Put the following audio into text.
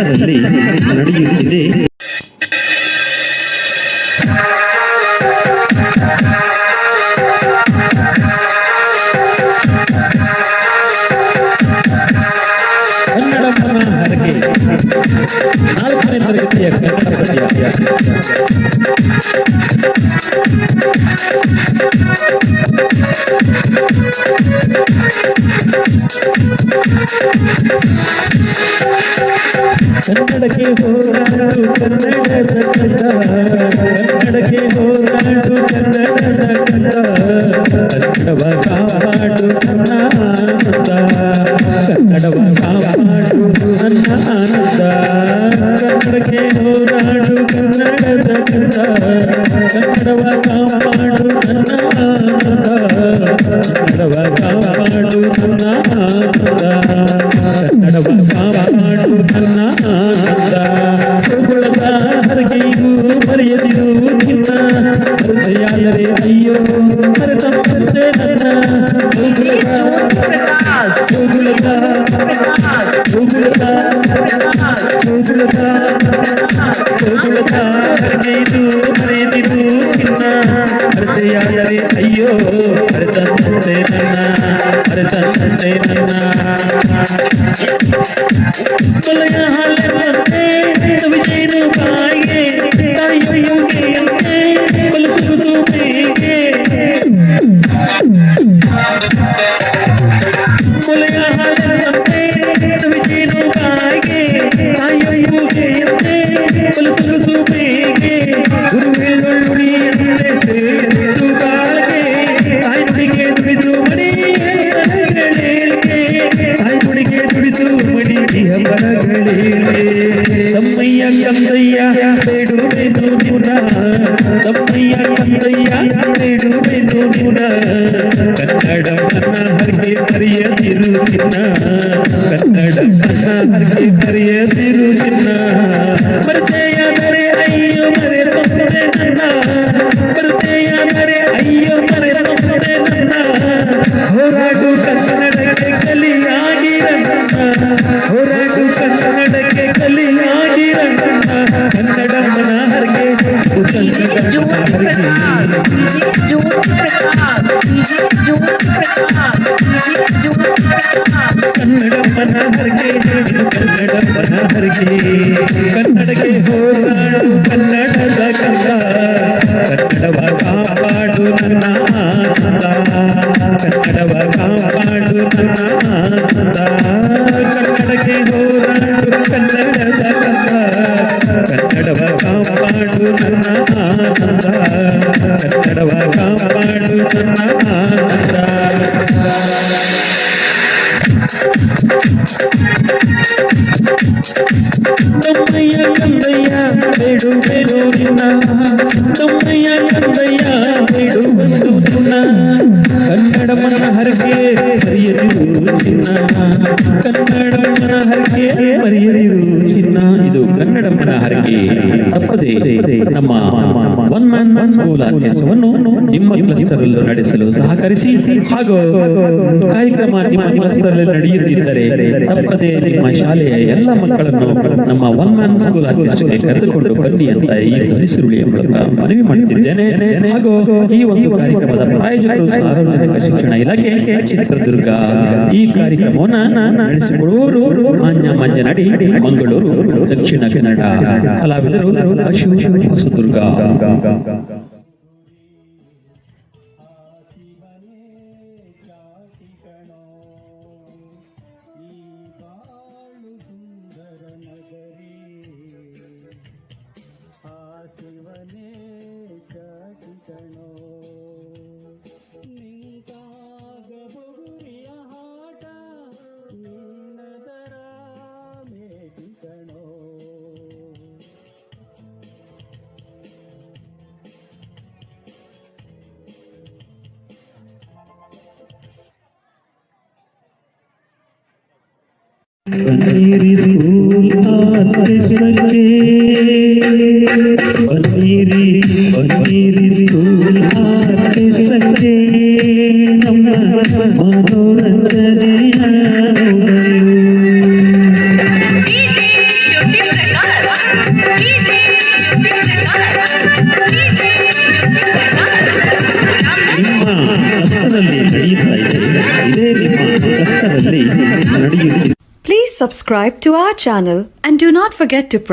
ಕಷ್ಟದಲ್ಲಿ ನಡೆಯುತ್ತಿದೆ ಕನ್ನಡ ಪದ ಹರಕೆ ನಾಲ್ಕನೇ ತರಗತಿಯ ಕನ್ನಡ ಪದ್ಯ ಕನ್ನಡಕ್ಕೆ ಹೋರಾಡು ಕನ್ನಡದ ಕಸ ಕನ್ನಡಕ್ಕೆ ಹೋರಾಡು ಕನ್ನಡದ ಕಸ ಕನ್ನಡವ ಕಾಪಾಡು ನನ್ನ ಆನಂದ ಕನ್ನಡವ ಕಾಪಾಡು ನನ್ನ ಆನಂದ ಕನ್ನಡಕ್ಕೆ ಹೋರಾಡು ಕನ್ನಡದ ಕನ್ನಡವ ಕಾಪಾಡು ನನ್ನ ಆನಂದ ಕನ್ನಡವ ನನ್ನ ಆನಂದ ಕನ್ನಡವ ಕಾಪಾಡು ನನ್ನ ಆನಂದ ಕುರುಕುಳದ ಹರಕೆಯು ಮರೆಯದಿರು ನಿನ್ನ ಹೃದಯಾದರೆ ಅಯ್ಯೋ ಮರೆತಂತೆ ನನ್ನ ಕುರುಕುಳದ ಕುರುಕುಳದ ಕುರುಕುಳದ ಕುರುಕುಳದ ಹರಕೆಯು ಮರೆಯದಿರು ನಿನ್ನ ಹೃದಯಾದರೆ ಅಯ್ಯೋ ಮರೆತಂತೆ ನನ್ನ ಮರೆತಂತೆ ನನ್ನ बलया हाल मते सवितेन गाये तायो योगे अंते बल सुसु पेगे కందయ్యా వేడు వేడురా తప్పయ్య కందయ్యా వేడు వేడురా కన్నడ మన హరిగే హరియ తిరుగుతున్న కన్నడ మన హరిగే హరియ తిరుగుతున్న పరిచయ DJ Jyoti Prakash. DJ Jyoti Prakash. DJ Jyoti Prakash. DJ Jyoti Prakash. ಕನ್ನಡಮ್ಮನ ಹರಕೆ ಇದು ಕನ್ನಡಮ್ಮನ ಹರಕೆ ಕನ್ನಡಕ್ಕೆ ಹೋರಾಡು ಕನ್ನಡದ ಕಂದ ಕನ್ನಡವ ಕಾಪಾಡು ನನ್ನ ಆನಂದ ಕನ್ನಡವ ಕಾಪಾಡು ನನ್ನ మాధవ కాపాడుతున్న తొమ్మయ్య కందయ్య వేడు వెలుగుతున్నా తొమ్మయ్య కందయ్య వేడు వెలుగుతున్నా కన్నడ మన హరికే మరియరు చిన్న కన్నడ మన హరికే మరియరు ಹರಕೆ ಮರೆಯದಿರು ಚಿನ್ನ ಇದು ಕನ್ನಡ ಮನ ಹರಕೆ ತಪ್ಪದೆ ನಮ್ಮ ಒನ್ ಮ್ಯಾನ್ ಸ್ಕೂಲ್ ಕೆಲಸವನ್ನು ನಿಮ್ಮ ಕ್ಲಸ್ಟರ್ ನಡೆಸಲು ಸಹಕರಿಸಿ ಹಾಗೂ ಕಾರ್ಯಕ್ರಮ ನಿಮ್ಮ ಕ್ಲಸ್ಟರ್ ನಡೆಯುತ್ತಿದ್ದರೆ ತಪ್ಪದೆ ನಿಮ್ಮ ಶಾಲೆಯ ಎಲ್ಲ ಮಕ್ಕಳನ್ನು ನಮ್ಮ ಒನ್ ಮ್ಯಾನ್ ಸ್ಕೂಲ್ ಆರ್ಕೆಸ್ಟ್ರಾಗೆ ಕರೆದುಕೊಂಡು ಬನ್ನಿ ಅಂತ ಈ ಧ್ವನಿಸುರುಳಿಯ ಮೂಲಕ ಮನವಿ ಮಾಡುತ್ತಿದ್ದೇನೆ. ಹಾಗೂ ಈ ಒಂದು ಕಾರ್ಯಕ್ರಮದ ಪ್ರಾಯೋಜಕರು ಸಾರ್ವಜನಿಕ ಶಿಕ್ಷಣ ಇಲಾಖೆ ಚಿತ್ರದುರ್ಗ ಈ ಕಾರ್ಯಕ್ರಮವನ್ನು ನಡೆಸಿಕೊಳ್ಳುವವರು ಮಾನ್ಯ ನಡಿ ಮಂಗಳೂರು, ದಕ್ಷಿಣ ಕನ್ನಡ ಕಲಾವಿದರು ಅಶು ಹೊಸದುರ್ಗ ज्योति प्रकाश ನಿಮ್ಮ ಕಷ್ಟದಲ್ಲಿ ನಡೆಯುತ್ತಾ ಇದೆ ಇದೇ ನಿಮ್ಮ ಕಷ್ಟದಲ್ಲಿ ನಡೆಯುತ್ತಿದೆ Please subscribe to our channel. And do not forget to press